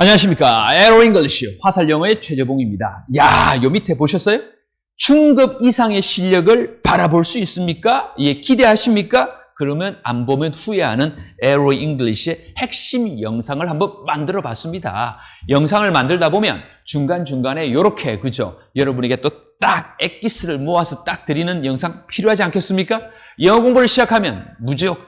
안녕하십니까. 에로 잉글리시 화살 영어의 최재봉입니다. 야, 요 밑에 보셨어요? 중급 이상의 실력을 바라볼 수 있습니까? 예, 기대하십니까? 그러면 안 보면 후회하는 에로 잉글리시의 핵심 영상을 한번 만들어 봤습니다. 영상을 만들다 보면 중간중간에 요렇게, 그죠? 여러분에게 또딱 엑기스를 모아서 딱 드리는 영상 필요하지 않겠습니까? 영어 공부를 시작하면 무조건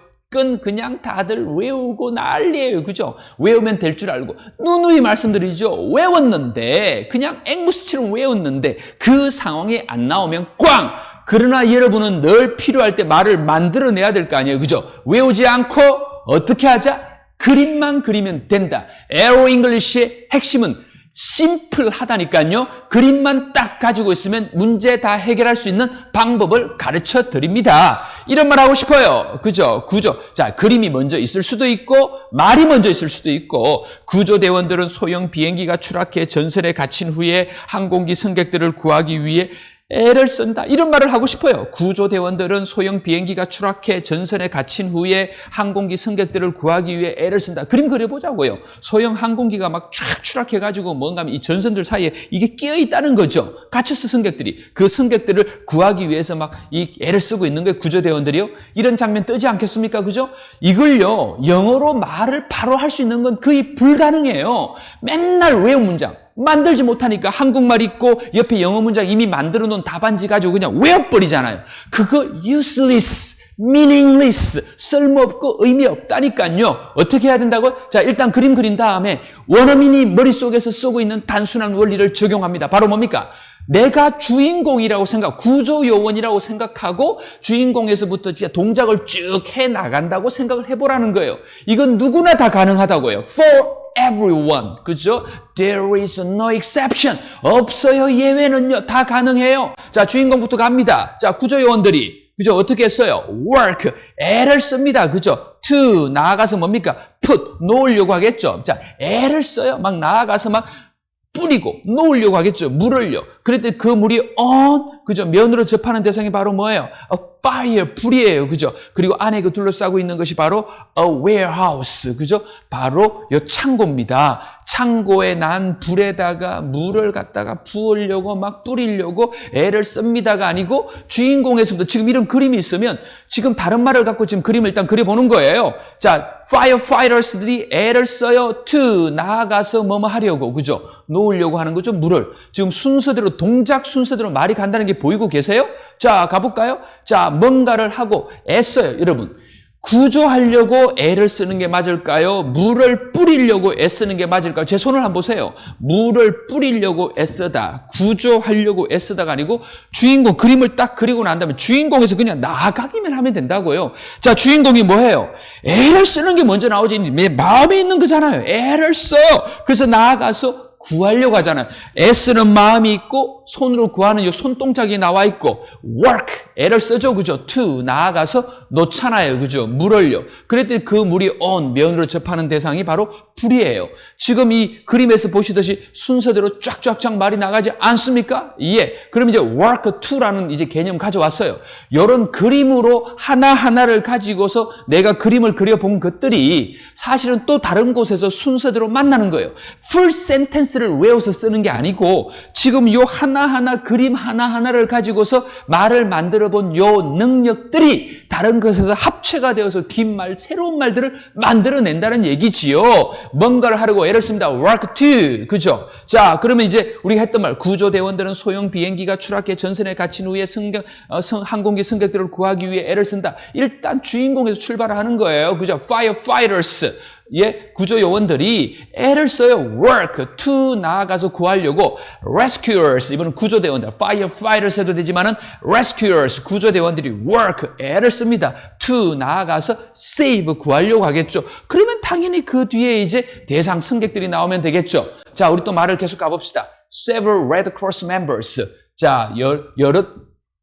그냥 다들 외우고 난리예요. 그죠? 외우면 될 줄 알고 누누이 말씀드리죠. 외웠는데 그냥 앵무새처럼 외웠는데 그 상황이 안 나오면 꽝! 그러나 여러분은 늘 필요할 때 말을 만들어내야 될 거 아니에요. 그죠? 외우지 않고 어떻게 하자? 그림만 그리면 된다. 에로 잉글리시의 핵심은 심플하다니까요. 그림만 딱 가지고 있으면 문제 다 해결할 수 있는 방법을 가르쳐 드립니다. 이런 말 하고 싶어요. 그죠? 구조. 자, 그림이 먼저 있을 수도 있고, 말이 먼저 있을 수도 있고, 구조대원들은 소형 비행기가 추락해 전선에 갇힌 후에 항공기 승객들을 구하기 위해 애를 쓴다. 이런 말을 하고 싶어요. 구조대원들은 소형 비행기가 추락해 전선에 갇힌 후에 항공기 승객들을 구하기 위해 애를 쓴다. 그림 그려보자고요. 소형 항공기가 막 쫙 추락해가지고 뭔가 이 전선들 사이에 이게 끼어 있다는 거죠. 갇혔어, 승객들이. 그 승객들을 구하기 위해서 막 이 애를 쓰고 있는 거예요. 구조대원들이요. 이런 장면 뜨지 않겠습니까? 그죠? 이걸요, 영어로 말을 바로 할 수 있는 건 거의 불가능해요. 맨날 외운 문장. 만들지 못하니까 한국말 있고 옆에 영어 문장 이미 만들어 놓은 답안지 가지고 그냥 외워버리잖아요. 그거 useless, meaningless, 쓸모없고 의미 없다니까요. 어떻게 해야 된다고? 자, 일단 그림 그린 다음에 원어민이 머릿속에서 쓰고 있는 단순한 원리를 적용합니다. 바로 뭡니까? 내가 주인공이라고 생각, 구조 요원이라고 생각하고 주인공에서부터 진짜 동작을 쭉 해 나간다고 생각을 해보라는 거예요. 이건 누구나 다 가능하다고요. For everyone. 그죠? There is no exception. 없어요. 예외는요. 다 가능해요. 자, 주인공부터 갑니다. 자, 구조 요원들이 그죠? 어떻게 했어요? work. 애를 씁니다. 그죠? to 나아가서 뭡니까? put 놓으려고 하겠죠. 자, 애를 써요. 막 나아가서 막 뿌리고 놓으려고 하겠죠. 물을요. 그랬더니 그 물이 on 그죠? 면으로 접하는 대상이 바로 뭐예요? A fire 불이에요. 그죠? 그리고 안에 그 둘러싸고 있는 것이 바로 a warehouse. 그죠? 바로 요 창고입니다. 창고에 난 불에다가 물을 갖다가 부으려고 막 뿌리려고 애를 씁니다가 아니고 주인공에서부터 지금 이런 그림이 있으면 지금 다른 말을 갖고 지금 그림을 일단 그려보는 거예요. 자, firefighters들이 애를 써요. to 나아가서 뭐뭐 하려고 그죠? 놓으려고 하는 거죠. 물을 지금 순서대로 동작 순서대로 말이 간다는 게 보이고 계세요? 자, 가볼까요? 자, 뭔가를 하고 애써요, 여러분. 구조하려고 애를 쓰는 게 맞을까요? 물을 뿌리려고 애쓰는 게 맞을까요? 제 손을 한번 보세요. 물을 뿌리려고 애쓰다, 구조하려고 애쓰다가 아니고 주인공 그림을 딱 그리고 난 다음에 주인공에서 그냥 나가기만 하면 된다고요. 자, 주인공이 뭐해요? 애를 쓰는 게 먼저 나오지. 내 마음에 있는 거잖아요. 애를 써. 그래서 나아가서 구하려고 하잖아요. 애쓰는 마음이 있고 손으로 구하는 이 손동작이 나와 있고 work 애를 쓰죠 그죠? to 나아가서 놓잖아요 그죠? 물을요. 그랬더니 그 물이 on 면으로 접하는 대상이 바로 불이에요. 지금 이 그림에서 보시듯이 순서대로 쫙쫙쫙 말이 나가지 않습니까? 예. 그럼 이제 work to라는 이제 개념 가져왔어요. 이런 그림으로 하나하나를 가지고서 내가 그림을 그려본 것들이 사실은 또 다른 곳에서 순서대로 만나는 거예요. Sentence를 외워서 쓰는 게 아니고 지금 요 하나하나 그림 하나하나를 가지고서 말을 만들어 본 요 능력들이 다른 것에서 합체가 되어서 긴 말, 새로운 말들을 만들어낸다는 얘기지요. 뭔가를 하려고 애를 씁니다. work to. 그죠? 자, 그러면 이제 우리가 했던 말, 구조대원들은 소형 비행기가 추락해 전선에 갇힌 후에 승객, 어, 성, 항공기 승객들을 구하기 위해 애를 쓴다. 일단 주인공에서 출발하는 거예요. 그죠? firefighters. 예, 구조 요원들이 애를 써요. work to 나아가서 구하려고 rescuers 이번은 구조대원들 firefighters 해도 되지만은 rescuers 구조대원들이 work 애를 씁니다. to 나아가서 save 구하려고 하겠죠. 그러면 당연히 그 뒤에 이제 대상 승객들이 나오면 되겠죠. 자, 우리 또 말을 계속 가봅시다. several Red Cross members. 자, 여, 여러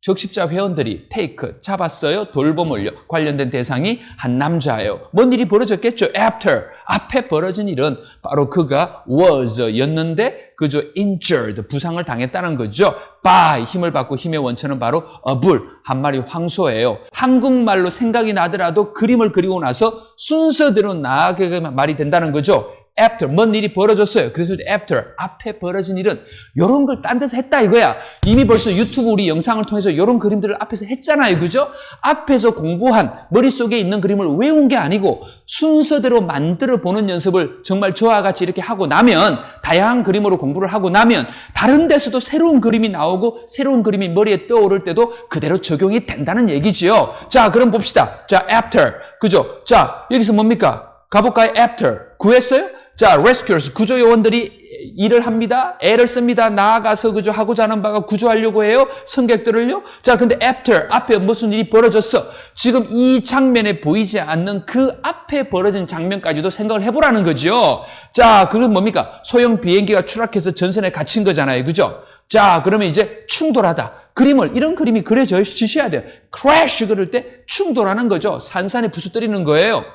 적십자 회원들이 테이크 잡았어요. 돌봄을요. 관련된 대상이 한 남자예요. 뭔 일이 벌어졌겠죠? After 앞에 벌어진 일은 바로 그가 was 였는데 그저 injured 부상을 당했다는 거죠. by 힘을 받고 힘의 원천은 바로 a bull 한 마리 황소예요. 한국말로 생각이 나더라도 그림을 그리고 나서 순서대로 나아가게 말이 된다는 거죠. After, 뭔 일이 벌어졌어요. 그래서 after, 앞에 벌어진 일은 이런 걸 딴 데서 했다 이거야. 이미 벌써 유튜브 우리 영상을 통해서 이런 그림들을 앞에서 했잖아요. 그죠? 앞에서 공부한 머릿속에 있는 그림을 외운 게 아니고 순서대로 만들어 보는 연습을 정말 저와 같이 이렇게 하고 나면 다양한 그림으로 공부를 하고 나면 다른 데서도 새로운 그림이 나오고 새로운 그림이 머리에 떠오를 때도 그대로 적용이 된다는 얘기지요. 자, 그럼 봅시다. 자, after. 그죠? 자, 여기서 뭡니까? 가볼까요? after. 구했어요? 자, rescuers. 구조 요원들이 일을 합니다. 애를 씁니다. 나아가서 그죠? 하고자 하는 바가 구조하려고 해요. 승객들을요. 자, 근데 after. 앞에 무슨 일이 벌어졌어. 지금 이 장면에 보이지 않는 그 앞에 벌어진 장면까지도 생각을 해보라는 거죠. 자, 그건 뭡니까? 소형 비행기가 추락해서 전선에 갇힌 거잖아요. 그죠? 자, 그러면 이제 충돌하다. 그림을, 이런 그림이 그려져 주셔야 돼요. crash 그럴 때 충돌하는 거죠. 산산이 부수뜨리는 거예요.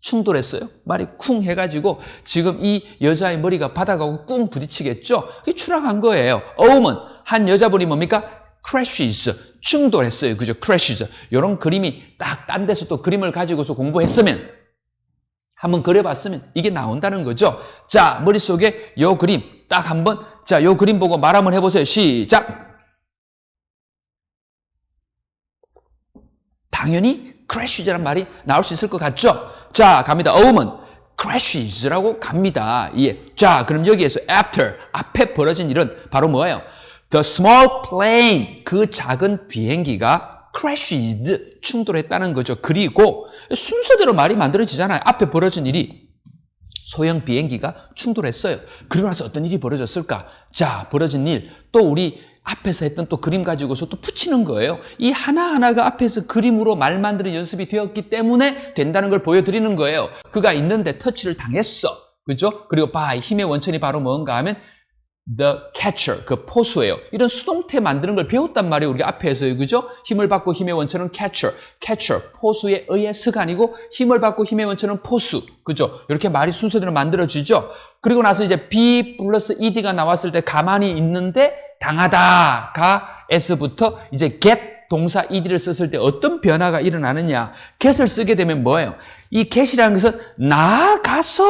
충돌했어요. 말이 쿵 해가지고 지금 이 여자의 머리가 바닥하고 꿍 부딪히겠죠? 그게 추락한 거예요. 어음은 한 여자분이 뭡니까? crashes. 충돌했어요. 그죠? crashes. 이런 그림이 딱 딴 데서 또 그림을 가지고서 공부했으면 한번 그려봤으면 이게 나온다는 거죠. 자, 머릿속에 요 그림 딱 한번 자, 요 그림 보고 말 한번 해보세요. 시작! 당연히 crashes라는 말이 나올 수 있을 것 같죠? 자, 갑니다. 어음은 crashes라고 갑니다. 예. 자, 그럼 여기에서 after, 앞에 벌어진 일은 바로 뭐예요? The small plane, 그 작은 비행기가 crashed, 충돌했다는 거죠. 그리고 순서대로 말이 만들어지잖아요. 앞에 벌어진 일이 소형 비행기가 충돌했어요. 그리고 나서 어떤 일이 벌어졌을까? 자, 벌어진 일, 또 우리 앞에서 했던 또 그림 가지고서 또 붙이는 거예요. 이 하나하나가 앞에서 그림으로 말 만드는 연습이 되었기 때문에 된다는 걸 보여드리는 거예요. 그가 있는데 터치를 당했어. 그죠? 그리고 봐, 힘의 원천이 바로 뭔가 하면 the catcher, 그 포수예요. 이런 수동태 만드는 걸 배웠단 말이에요. 우리가 앞에서요. 그죠? 힘을 받고 힘의 원천은 catcher, catcher, 포수에 의해 아니고 힘을 받고 힘의 원천은 포수. 그죠? 이렇게 말이 순서대로 만들어지죠? 그리고 나서 이제 be 플러스 ed가 나왔을 때 가만히 있는데 당하다가 s부터 이제 get 동사 ed를 썼을 때 어떤 변화가 일어나느냐? get을 쓰게 되면 뭐예요? 이 get이라는 것은 나아가서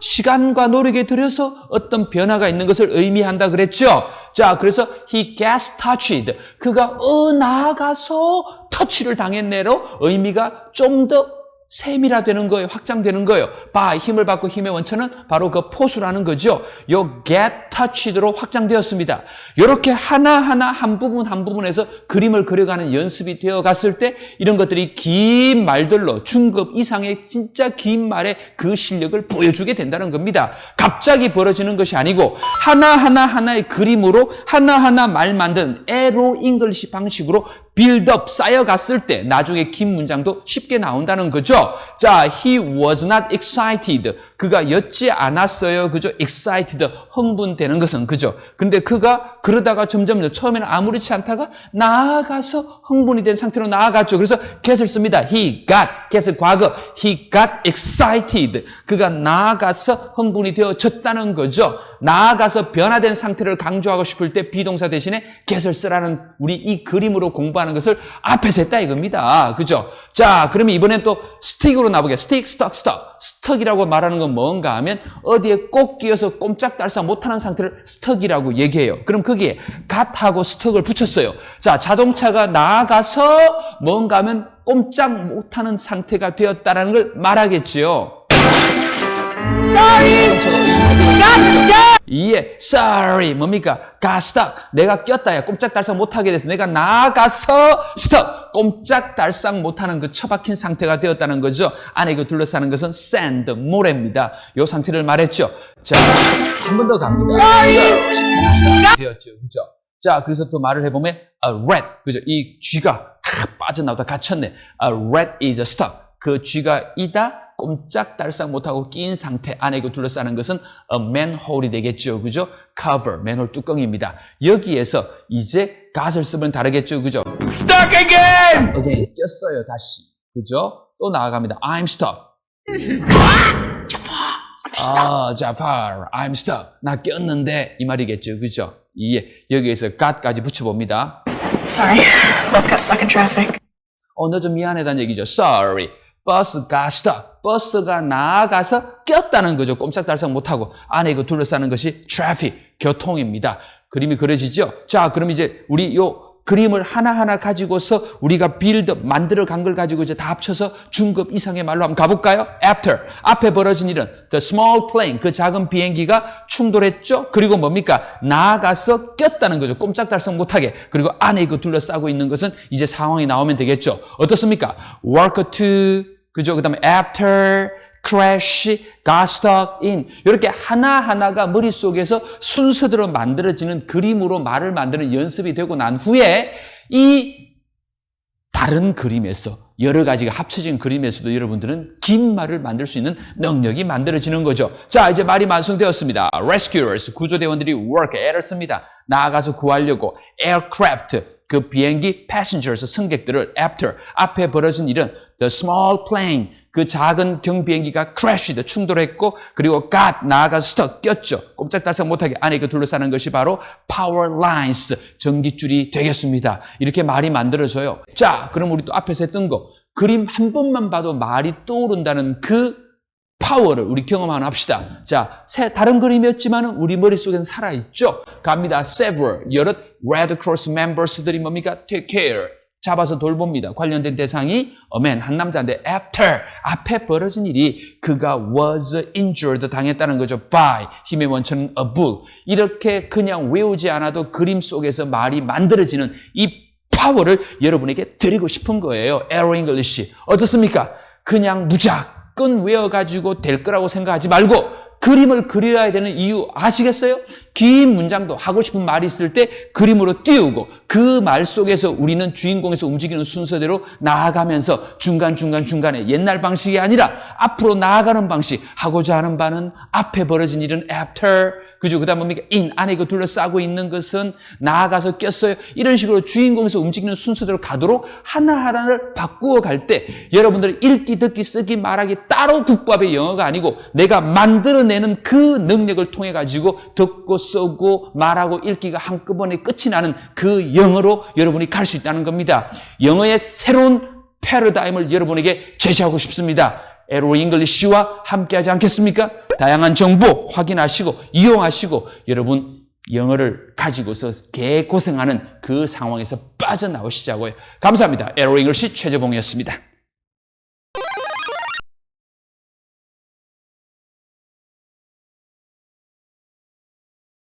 시간과 노력에 들여서 어떤 변화가 있는 것을 의미한다 그랬죠? 자, 그래서 he gets touched. 그가 어 나아가서 터치를 당했네로 의미가 좀더 세밀화되는 거예요. 확장되는 거예요. 바 힘을 받고 힘의 원천은 바로 그 포수라는 거죠. 요 get touched로 확장되었습니다. 이렇게 하나하나 한 부분 한 부분에서 그림을 그려가는 연습이 되어 갔을 때 이런 것들이 긴 말들로 중급 이상의 진짜 긴 말의 그 실력을 보여주게 된다는 겁니다. 갑자기 벌어지는 것이 아니고 하나하나 하나의 그림으로 하나하나 말 만든 에로 잉글리시 방식으로 빌드업 쌓여갔을 때 나중에 긴 문장도 쉽게 나온다는 거죠. 자, he was not excited. 그가 였지 않았어요. 그죠? excited. 흥분되는 것은 그죠? 근데 그가 그러다가 점점 처음에는 아무렇지 않다가 나아가서 흥분이 된 상태로 나아갔죠. 그래서 get을 씁니다. he got. get은 과거. he got excited. 그가 나아가서 흥분이 되어졌다는 거죠. 나아가서 변화된 상태를 강조하고 싶을 때 비동사 대신에 get을 쓰라는 우리 이 그림으로 공부하는 것을 앞에서 했다 이겁니다. 그죠? 자, 그러면 이번엔 또 스틱으로 나보게. 스틱, 스톡, 스톡. 스톡이라고 말하는 건 뭔가 하면 어디에 꼭 끼어서 꼼짝달싹 못하는 상태를 스톡이라고 얘기해요. 그럼 거기에 갓하고 스톡을 붙였어요. 자, 자동차가 나아가서 뭔가 하면 꼼짝 못하는 상태가 되었다는 걸 말하겠지요. Sorry, got stuck. 이에 sorry 뭡니까? got stuck. 내가 꼈다야. 꼼짝달싹 못하게 돼서 내가 나가서 stuck. 꼼짝달싹 못하는 그 처박힌 상태가 되었다는 거죠. 안에 그 둘러싸는 것은 sand, 모래입니다. 요 상태를 말했죠. 자, 한 번 더 갑니다. sorry. stuck 되었죠. 그죠? 자, 그래서 또 말을 해보면 a rat. 그죠? 이 쥐가 탁 빠져나오다 갇혔네. a rat is stuck. 그 쥐가 이다 꼼짝달싹 못하고 끼인 상태 안에 그 둘러싸는 것은 a manhole이 되겠죠. 그죠? cover, 맨홀 뚜껑입니다. 여기에서 이제 gat을 쓰면 다르겠죠. 그죠? stuck again! again. 꼈어요. 다시. 그죠? 또 나아갑니다. I'm stuck. 아, 자파르, I'm stuck. 나 꼈는데 이 말이겠죠. 그죠? 예, 여기에서 got까지 붙여봅니다. Sorry, bus got stuck in traffic. 어, 너 좀 미안하다는 얘기죠. Sorry. 버스 가 stuck. 버스가 나아가서 꼈다는 거죠. 꼼짝달싹 못하고 안에 이거 둘러싸는 것이 traffic, 교통입니다. 그림이 그려지죠? 자, 그럼 이제 우리 요 그림을 하나하나 가지고서 우리가 빌드 만들어 간 걸 가지고 이제 다 합쳐서 중급 이상의 말로 한번 가볼까요? After 앞에 벌어진 일은 the small plane 그 작은 비행기가 충돌했죠. 그리고 뭡니까 나아가서 꼈다는 거죠. 꼼짝달싹 못하게 그리고 안에 이거 둘러싸고 있는 것은 이제 상황이 나오면 되겠죠. 어떻습니까? Work to 그죠? 그 다음에 after crash, got stuck in 이렇게 하나하나가 머릿속에서 순서대로 만들어지는 그림으로 말을 만드는 연습이 되고 난 후에 이 다른 그림에서 여러 가지가 합쳐진 그림에서도 여러분들은 긴 말을 만들 수 있는 능력이 만들어지는 거죠. 자, 이제 말이 완성되었습니다. Rescuers, 구조대원들이 work, 애를 씁니다. 나아가서 구하려고 aircraft, 그 비행기 passengers, 승객들을 after, 앞에 벌어진 일은 the small plane, 그 작은 경비행기가 crashed, 충돌했고 그리고 got, 나아가서 stuck, 꼈죠. 꼼짝달싹 못하게 안에 그 둘러싸는 것이 바로 power lines, 전기줄이 되겠습니다. 이렇게 말이 만들어져요. 자, 그럼 우리 또 앞에서 했던 거 그림 한 번만 봐도 말이 떠오른다는 그 파워를 우리 경험 하나 합시다. 자, 새, 다른 그림이었지만 우리 머릿속엔 살아있죠? 갑니다. several, 여러 Red Cross members들이 뭡니까? take care. 잡아서 돌봅니다. 관련된 대상이 어맨 한 남자인데 after 앞에 벌어진 일이 그가 was injured 당했다는 거죠. by 힘의 원천은 a bull 이렇게 그냥 외우지 않아도 그림 속에서 말이 만들어지는 이 파워를 여러분에게 드리고 싶은 거예요. Aero English 어떻습니까? 그냥 무작건 외워가지고 될 거라고 생각하지 말고 그림을 그려야 되는 이유 아시겠어요? 긴 문장도 하고 싶은 말이 있을 때 그림으로 띄우고 그 말 속에서 우리는 주인공에서 움직이는 순서대로 나아가면서 중간중간 중간에 옛날 방식이 아니라 앞으로 나아가는 방식 하고자 하는 바는 앞에 벌어진 일은 after 그죠? 그 다음 뭡니까? in 안에 이거 둘러싸고 있는 것은 나아가서 꼈어요. 이런 식으로 주인공에서 움직이는 순서대로 가도록 하나하나를 바꾸어 갈 때 여러분들은 읽기, 듣기, 쓰기, 말하기 따로 국밥의 영어가 아니고 내가 만들어내는 그 능력을 통해 가지고 듣고 쓰고 말하고 읽기가 한꺼번에 끝이 나는 그 영어로 여러분이 갈 수 있다는 겁니다. 영어의 새로운 패러다임을 여러분에게 제시하고 싶습니다. 에로 잉글리시와 함께하지 않겠습니까? 다양한 정보 확인하시고 이용하시고 여러분 영어를 가지고서 개고생하는 그 상황에서 빠져나오시자고요. 감사합니다. 에로 잉글리시 최재봉이었습니다.